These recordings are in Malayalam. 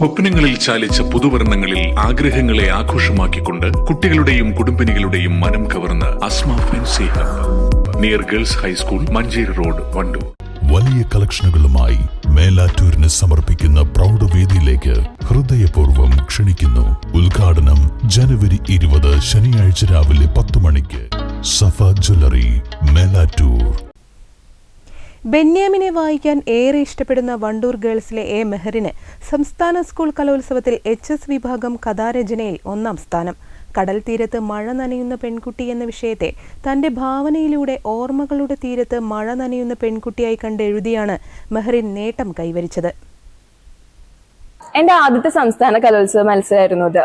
സ്വപ്നങ്ങളിൽ ചാലിച്ച പുതുവർണങ്ങളിൽ ആഗ്രഹങ്ങളെ ആഘോഷമാക്കിക്കൊണ്ട് കുട്ടികളുടെയും കുടുംബിനികളുടെയും മനം കവർന്ന് Asma near girls high school Manjeri road Wandoor. വലിയ കളക്ഷനുകളുമായി മേലാറ്റൂരിന് സമർപ്പിക്കുന്ന പ്രൗഢവേദിയിലേക്ക് ഹൃദയപൂർവം ക്ഷണിക്കുന്നു. ഉദ്ഘാടനം ജനുവരി ഇരുപത് ശനിയാഴ്ച രാവിലെ പത്ത് മണിക്ക്. സഫ ജ്വല്ലറി മേലാറ്റൂർ. ബെന്യാമിനെ വായിക്കാൻ ഏറെ ഇഷ്ടപ്പെടുന്ന വണ്ടൂർ ഗേൾസിലെ എ മെഹറിന് സംസ്ഥാന സ്കൂൾ കലോത്സവത്തിൽ എച്ച് എസ് വിഭാഗം കഥാരചനയിൽ ഒന്നാം സ്ഥാനം. കടൽ തീരത്ത് മഴ നനയുന്ന പെൺകുട്ടി എന്ന വിഷയത്തെ തന്റെ ഭാവനയിലൂടെ ഓർമ്മകളുടെ തീരത്ത് മഴ നനയുന്ന പെൺകുട്ടിയായി കണ്ട് എഴുതിയാണ് മെഹറിൻ നേട്ടം കൈവരിച്ചത്. എന്റെ ആദ്യത്തെ സംസ്ഥാന കലോത്സവ മത്സരമായിരുന്നു അത്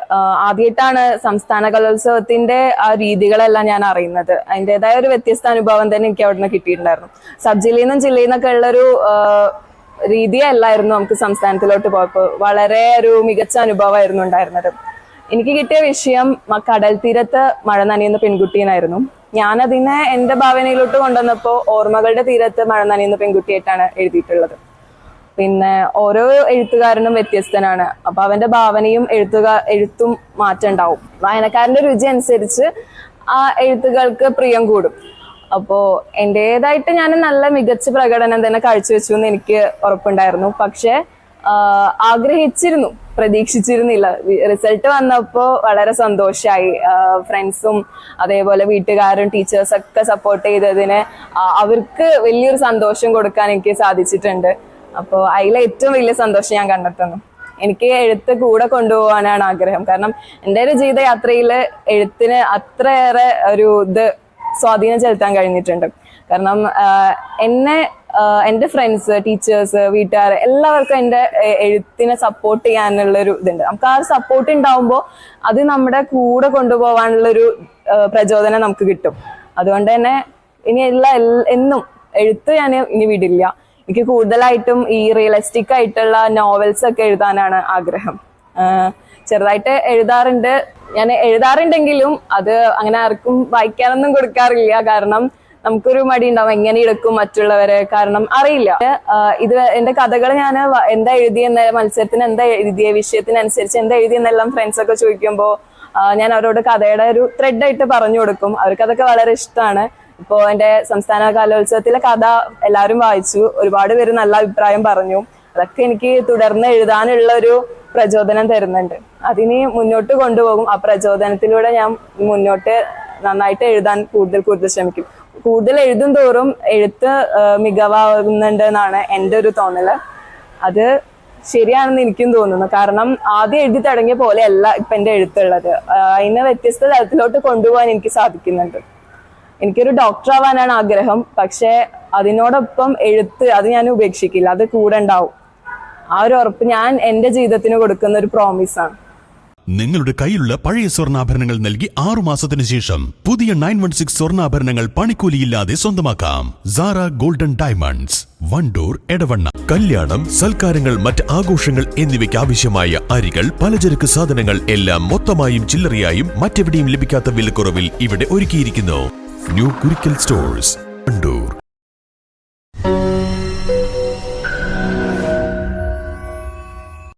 ആദ്യമായിട്ടാണ് സംസ്ഥാന കലോത്സവത്തിന്റെ ആ രീതികളെല്ലാം ഞാൻ അറിയുന്നത്. അതിന്റെതായ ഒരു വ്യത്യസ്ത അനുഭവം തന്നെ എനിക്ക് അവിടെ നിന്ന് കിട്ടിയിട്ടുണ്ടായിരുന്നു. സബ് ജില്ലയിൽ നിന്നും ജില്ലയിൽ നിന്നൊക്കെ ഉള്ളൊരു രീതിയല്ലായിരുന്നു നമുക്ക് സംസ്ഥാനത്തിലോട്ട് പോയപ്പോൾ വളരെ ഒരു മികച്ച അനുഭവമായിരുന്നു ഉണ്ടായിരുന്നത്. എനിക്ക് കിട്ടിയ വിഷയം കടൽ തീരത്ത് മഴ നനയുന്ന പെൺകുട്ടീനായിരുന്നു ഞാനതിനെ എന്റെ ഭാവനയിലോട്ട് കൊണ്ടുവന്നപ്പോൾ ഓർമ്മകളുടെ തീരത്ത് മഴ നനയുന്ന പെൺകുട്ടിയായിട്ടാണ് എഴുതിയിട്ടുള്ളത്. പിന്നെ ഓരോ എഴുത്തുകാരനും വ്യത്യസ്തനാണ്. അപ്പൊ അവന്റെ ഭാവനയും എഴുത്തുകാർ എഴുത്തും മാറ്റം ഉണ്ടാവും. വായനക്കാരന്റെ രുചി അനുസരിച്ച് ആ എഴുത്തുകൾക്ക് പ്രിയം കൂടും. അപ്പോ എന്റേതായിട്ട് ഞാൻ നല്ല മികച്ച പ്രകടനം തന്നെ കാഴ്ചവെച്ചു എന്ന് എനിക്ക് ഉറപ്പുണ്ടായിരുന്നു. പക്ഷെ ആഗ്രഹിച്ചിരുന്നു പ്രതീക്ഷിച്ചിരുന്നില്ല. റിസൾട്ട് വന്നപ്പോ വളരെ സന്തോഷമായി ഫ്രണ്ട്സും അതേപോലെ വീട്ടുകാരും ടീച്ചേഴ്സൊക്കെ സപ്പോർട്ട് ചെയ്തതിന് അവർക്ക് വലിയൊരു സന്തോഷം കൊടുക്കാൻ എനിക്ക് സാധിച്ചിട്ടുണ്ട്. അപ്പോൾ അതിലെ ഏറ്റവും വലിയ സന്തോഷം ഞാൻ കണ്ടെത്തുന്നു. എനിക്ക് എഴുത്ത് കൂടെ കൊണ്ടുപോകാനാണ് ആഗ്രഹം. കാരണം എന്റെ ഒരു ജീവിതയാത്രയിൽ എഴുത്തിന് അത്രയേറെ ഒരു ഇത് സ്വാധീനം ചെലുത്താൻ കഴിഞ്ഞിട്ടുണ്ട്. കാരണം എന്നെ എന്റെ ഫ്രണ്ട്സ് ടീച്ചേഴ്സ് വീട്ടുകാർ എല്ലാവർക്കും എന്റെ എഴുത്തിനെ സപ്പോർട്ട് ചെയ്യാനുള്ള ഒരു ഇതുണ്ട്. നമുക്ക് ആ സപ്പോർട്ട് ഉണ്ടാവുമ്പോൾ അത് നമ്മുടെ കൂടെ കൊണ്ടുപോകാനുള്ളൊരു പ്രചോദനം നമുക്ക് കിട്ടും. അതുകൊണ്ട് തന്നെ ഇനി എല്ലാ എന്നും എഴുത്ത് ഞാൻ ഇനി വിടില്ല. എനിക്ക് കൂടുതലായിട്ടും ഈ റിയലിസ്റ്റിക് ആയിട്ടുള്ള നോവൽസ് ഒക്കെ എഴുതാനാണ് ആഗ്രഹം. ചെറുതായിട്ട് എഴുതാറുണ്ട്. ഞാൻ എഴുതാറുണ്ടെങ്കിലും അത് അങ്ങനെ ആർക്കും വായിക്കാനൊന്നും കൊടുക്കാറില്ല. കാരണം നമുക്കൊരു മടി ഉണ്ടാവും. എങ്ങനെ എടുക്കും മറ്റുള്ളവരെ? കാരണം അറിയില്ല. ഇത് എന്റെ കഥകൾ ഞാൻ എന്താ എഴുതിയെന്ന മത്സരത്തിന് എന്താ എഴുതിയ വിഷയത്തിനനുസരിച്ച് എന്താ എഴുതിയെന്നെല്ലാം ഫ്രണ്ട്സ് ഒക്കെ ചോദിക്കുമ്പോൾ ഞാൻ അവരോട് കഥയുടെ ഒരു ത്രെഡായിട്ട് പറഞ്ഞു കൊടുക്കും. അവർക്ക് അതൊക്കെ വളരെ ഇഷ്ടമാണ്. ഇപ്പോ എന്റെ സംസ്ഥാന കലോത്സവത്തിലെ കഥ എല്ലാവരും വായിച്ചു. ഒരുപാട് പേര് നല്ല അഭിപ്രായം പറഞ്ഞു. അതൊക്കെ എനിക്ക് തുടർന്ന് എഴുതാനുള്ള ഒരു പ്രചോദനം തരുന്നുണ്ട്. അതിന് മുന്നോട്ട് കൊണ്ടുപോകും. ആ പ്രചോദനത്തിലൂടെ ഞാൻ മുന്നോട്ട് നന്നായിട്ട് എഴുതാൻ കൂടുതൽ കൂടുതൽ ശ്രമിക്കും. കൂടുതൽ എഴുതും തോറും എഴുത്ത് മികവാകുന്നുണ്ട് എന്നാണ് എന്റെ ഒരു തോന്നൽ. അത് ശരിയാണെന്ന് എനിക്കും തോന്നുന്നു. കാരണം ആദ്യം എഴുതി തുടങ്ങിയ പോലെ അല്ല ഇപ്പൊ എന്റെ എഴുത്തുള്ളത്. അതിനെ വ്യത്യസ്ത തലത്തിലോട്ട് കൊണ്ടുപോകാൻ എനിക്ക് സാധിക്കുന്നുണ്ട്. എനിക്കൊരു ഡോക്ടർ ആവാനാണ് ആഗ്രഹം. പക്ഷേ അതിനോടൊപ്പം എഴുത്ത് അത് ഞാൻ ഉപേക്ഷിക്കില്ല. അത് കൂടെ ഉണ്ടാവും. ആ ഒരു ഉറപ്പ് ഞാൻ എന്റെ ജീവിതത്തിന് കൊടുക്കുന്ന ഒരു പ്രോമിസ് ആണ്. നിങ്ങളുടെ കയ്യിലുള്ള പഴയ സ്വർണാഭരണങ്ങൾ നൽകി ആറു മാസത്തിന് ശേഷം പുതിയ നയൻ വൺ സിക്സ് സ്വർണാഭരണങ്ങൾ പണിക്കൂലിയില്ലാതെ സ്വന്തമാക്കാം. സാറ ഗോൾഡൻ ഡയമണ്ട്സ് വണ്ടൂർ എടവണ്ണ കല്യാണം സൽക്കാരങ്ങൾ മറ്റ് ആഘോഷങ്ങൾ എന്നിവയ്ക്ക് ആവശ്യമായ അരികൾ പലചരക്ക് സാധനങ്ങൾ എല്ലാം മൊത്തമായും ചില്ലറയായും മറ്റെവിടെയും ലഭിക്കാത്ത വിലക്കുറവിൽ ഇവിടെ ഒരുക്കിയിരിക്കുന്നു. ന്യൂ കുരിക്കൽ സ്റ്റോഴ്സ് കണ്ടു